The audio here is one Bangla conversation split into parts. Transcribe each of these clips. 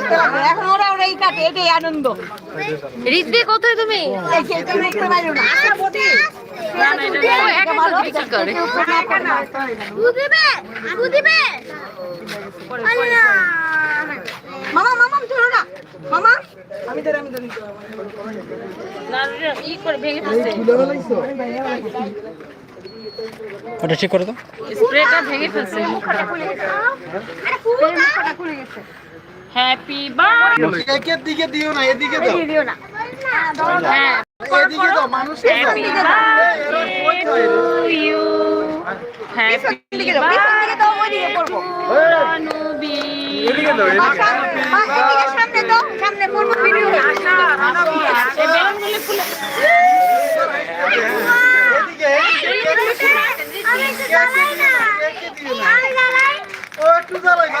করতে এখন ওরা ওরাই কাটে এটাই আনন্দ। রিদ্দি কোথায় তুমি? করে। মামা মামা ধরো না। মামা। আমি ধরে আমি ধরি। ই করে ভেঙে ওটা ঠিক করে তো স্প্রেটা ভেঙে ফেলছে। হ্যাপি বার্থডে একের দিকে দিও না এদিকে দাও। হ্যাঁ এদিকে দাও happy birthday to you happy দাও দাও ওই দিকে করব। অনুবি এদিকে দাও এদিকে সামনে দাও সামনে ভিডিও বেলুনগুলো ফুলে জ্বালাই না।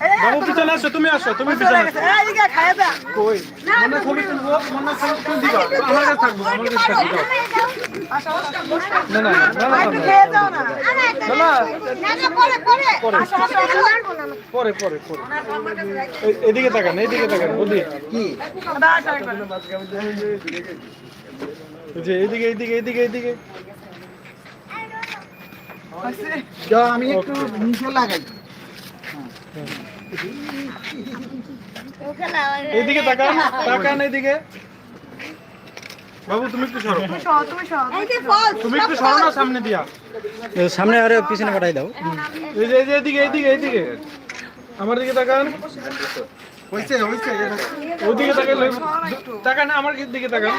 বাবু পিছনে আসো তুমি আসো তুমি পিছনে আসো এদিকে কই মনে তুলবো মনে তুল দিবা আমার কাছে থাকব আমার কাছে থাকব না না না না, না খেয়ে যাও না না পরে পরে পরে পরে পরে এই- এদিকে তাকান এইদিকে তাকান ওদিকে কি যে এইদিকে এইদিকে এইদিকে এইদিকে আমি একটু নিচে লাগাই এইদিকে তাকান তাকান এইদিকে বাবু তুমি একটু সরো এই যে ফল তুমি একটু সরো না সামনে দিয়া এ, সামনে আরে পিছনে পাঠাই দাও এই যে এই যে এইদিকে এইদিকে এইদিকে আমার দিকে তাকান হইছে হইছে ওদিকে তাকান তাকান আমার দিকে তাকান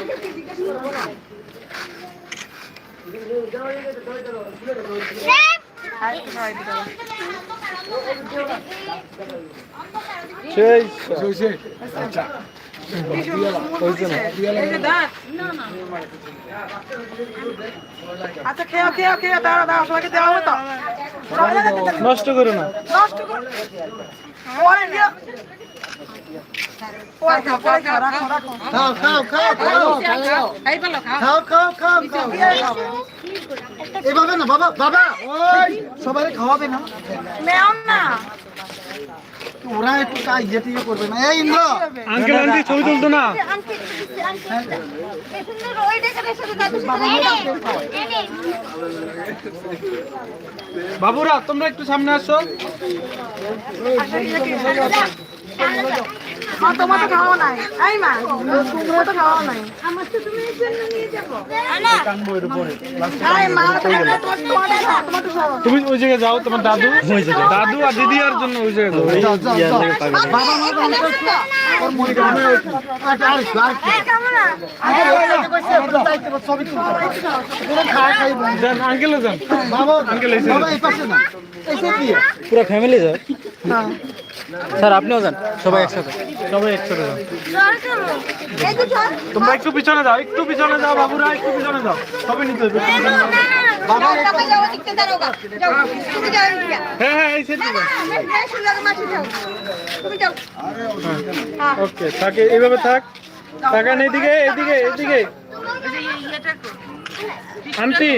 সেই আচ্ছা আচ্ছা নষ্ট করো না। নষ্ট করে। পরে খাও খাও খাও খাও খাও। খাও। খাও খাও খাও খাও। খাও এভাবে না বাবা বাবা ওই সবাই খাওয়াবে না না ওরা একটু কাজ যেতে করবে না এই ইন্দ্র আঙ্কেল আন্টি ছবি তুলতো না বাবুরা তোমরা একটু সামনে আসো তোমার তো খাওয়া নাই এই মা তোমার তো খাওয়া নাই আমার তো তুমি জন্য নিয়ে যাব তুমি ওই জায়গায় যাও। তোমার দাদু ওই জায়গায় দাদু আর দিদি আর জন্য ওই জায়গায় যাও বাবা মা পুরো ফ্যামিলি স্যার স্যার আপনিও যান। সবাই একসাথে। সবাই একসাথে যাও এই যে চল তোমরা একটু পিছনে যাও একটু পিছনে যাও বাবুরা একটু পিছনে যাও। সবাই নিতে হবে বাবা যাও যাও দিকতে দাঁড়াও গা। যাও তুমি যাও এদিকে। হ্যাঁ হ্যাঁ এই সেটি তুমি যাও। ওকে থাকে এইভাবে থাক। তাকান এইদিকে এইদিকে এইদিকে আন্টি।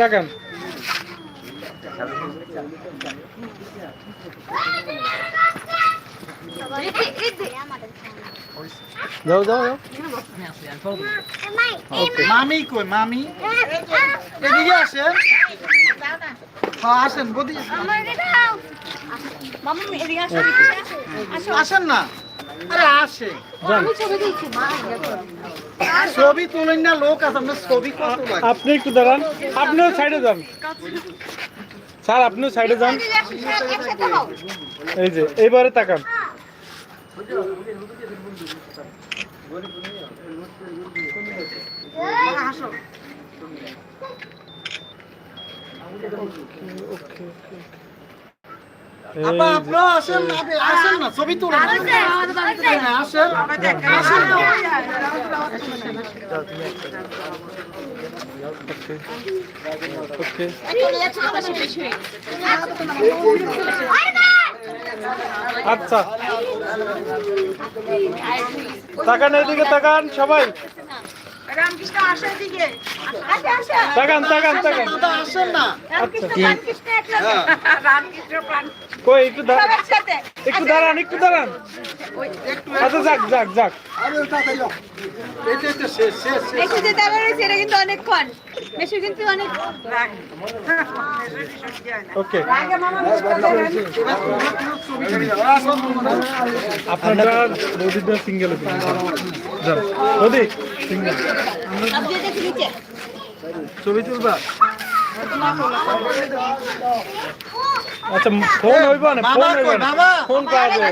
তাকান। যাও যাও যাও। মামি কই মামি? এদিকে আসেন হ্যাঁ আসেন বদি আসেন। না? আরে আসে। ছবি তোলেন না লোক আছে আপনার ছবি কত আপনি একটু দাঁড়ান আপনিও সাইডে যান। স্যার আপনিও সাইডে যান। এই যে এইবারে তাকান। আসেন ছবি আচ্ছা। তাকান এদিকে তাকান সবাই। রামকৃষ্ণ আসে দিকে আসে। তাকান তাকান তাকান। রামকৃষ্ণ রামকৃষ্ণ রামকৃষ্ণ প্রাণ। কই একটু দাঁড়ান। একটু দাঁড়ান একটু দাঁড়ান। আচ্ছা যাক যাক যাক। বেশি যে কিন্তু অনেকক্ষণ। বেশি কিন্তু অনেক ওকে। আপনারা বৌদিটা সিঙ্গেল যান। সিঙ্গেল সবচেয়ে দেখি নিচে। ছবি তুলবা। আচ্ছা ফোন হইব না ফোন হইব না ফোন পাওয়া যাবে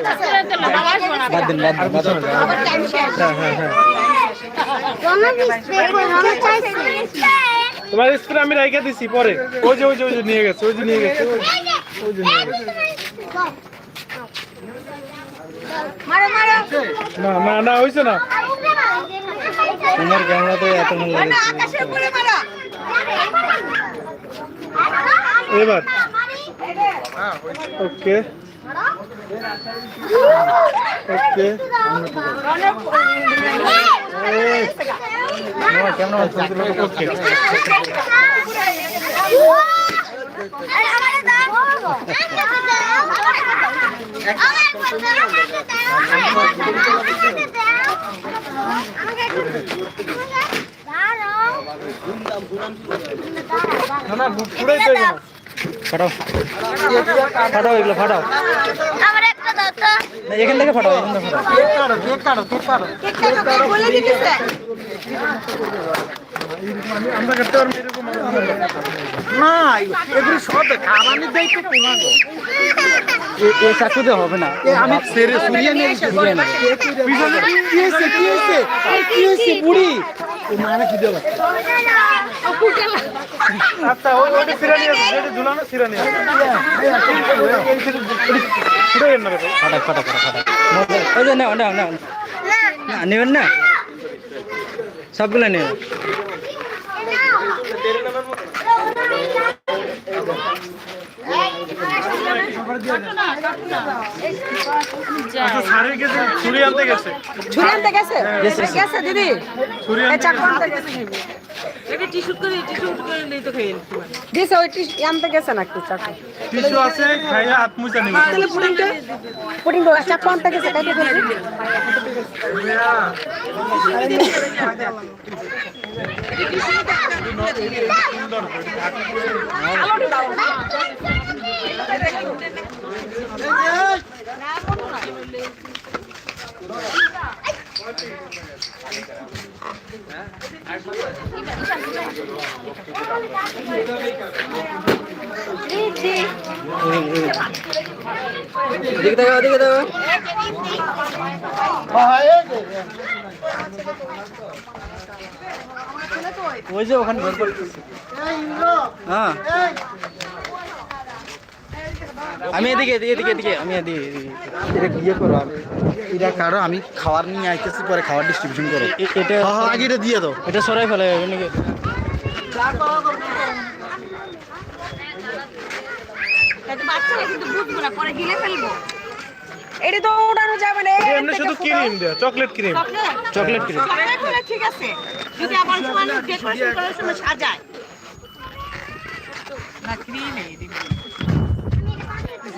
বাদ দিন বাদ দিন বাদ দিন হ্যাঁ হ্যাঁ হ্যাঁ তোমার স্প্রে আমি রাইখা দিছি পরে ওই যে ওই যে ওই যে নিয়ে গেছে ওই যে নিয়ে গেছে ওই যে নিয়ে গেছে মারো মারো না না না হইছে না তোমার ক্যামেরাতে এত ভালো না লাগে আকাশের উপরে মারো এবার ওকে ওকে তুলে ওকে না না পুরাই তো ফাটাও। ফাটাও এগুলো ফাটাও। এখান থেকে ফাটাও এখান থেকে ফাটাও। কেকটা তো বলে দিতেছে। আমরা করতে এ- এ চাকুতে হবে না। আমি সেরে সুরিয়ে নিয়ে সুরিয়ে নেব পিছনে কি হয়েছে কি হয়েছে? কি হয়েছে বুড়ি? আচ্ছা ওই ওইটা সিরানি আছে যেটা ঝুলানো সিরানি আছে পুরো এর না। ফাটাক ফাটাক ফাটাক ওই যে নাও নাও নাও। না নেবেন না? সবগুলো নেবেন। আচ্ছা ছুরি আনতে গেছে। ছুরি আনতে গেছে। গেছে ওই আনতে গেছে চাকু টিস্যু আছে খাইয়া হাত মুছা নিবে। তাহলে পুডিংটা পুডিং চাকু আনতে গেছে কাইতে গেছে। ওই যে ওখানে হ্যাঁ। আমি এদিকে এদিকে এদিকে এদিকে আমি এদিকে। এটা ইয়ে করো? আমি এটা কারও আমি খাবার নিয়ে আইতেছি পরে খাবার ডিস্ট্রিবিউশন করো। এটা হ্যাঁ হ্যাঁ, আগে এটা দিয়ে দাও। এটা সরাই ফেলে নাকি বাচ্চারা কিন্তু বুঝব না পরে গিলে ফেলব। এটা তো ওঠানো যাবে না এমনি শুধু ক্রিম দেয়া চকলেট ক্রিম চকলেট ক্রিম ঠিক আছে যদি আবার সময় ডেকোরেশন করার সময় সাজায়। টিসু প্যাকেটটা নিয়ে চলো নাকি ঈশানি ভালো আসো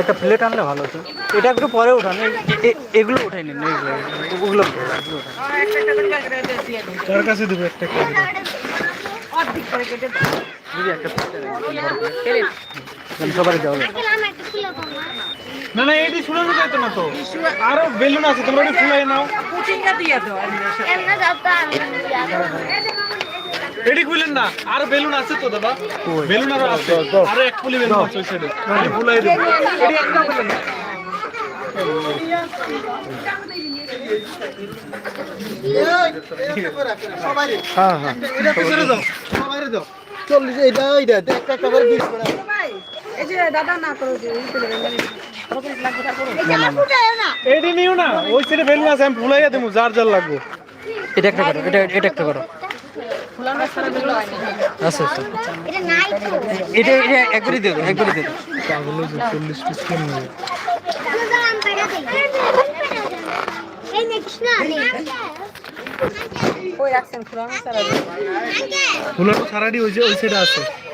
একটা প্লেট আনলে ভালো হতো। এটা একটু পরে উঠান। এগুলো উঠাই নিন ওগুলো তার কাছে দেবো একটা একটা দাও একটা সবারই দেওয়া না না এটি শুনে যেত না তো। আরও বেলুন আছে তোমরা ওটি ফুলাই নাও। এটি খুলেন না আর বেলুন আছে তো দাদা। বেলুন আরও আছে। আরও এক পুলি বেলুন আছে ওই সাইডে এটি ফুলাই দেবো। এটি একটা বেলুন হ্যাঁ। হ্যাঁ দাও দাও। চল্লিশ এইটা একটা একটা করে বিশ করে। এই যে দাদা না করো যে এই করে বেঙ্গলি এইটি নিও না ওই সাইডে আছে আমি দেবো যার যার লাগবো। এটা একটা করো এটা এটা একটা করো। আচ্ছা আচ্ছা। এটা এটা একবারই একবারই চল্লিশ পিস ফুলানো সারাটি ওই যে ওই সাইডে আছে।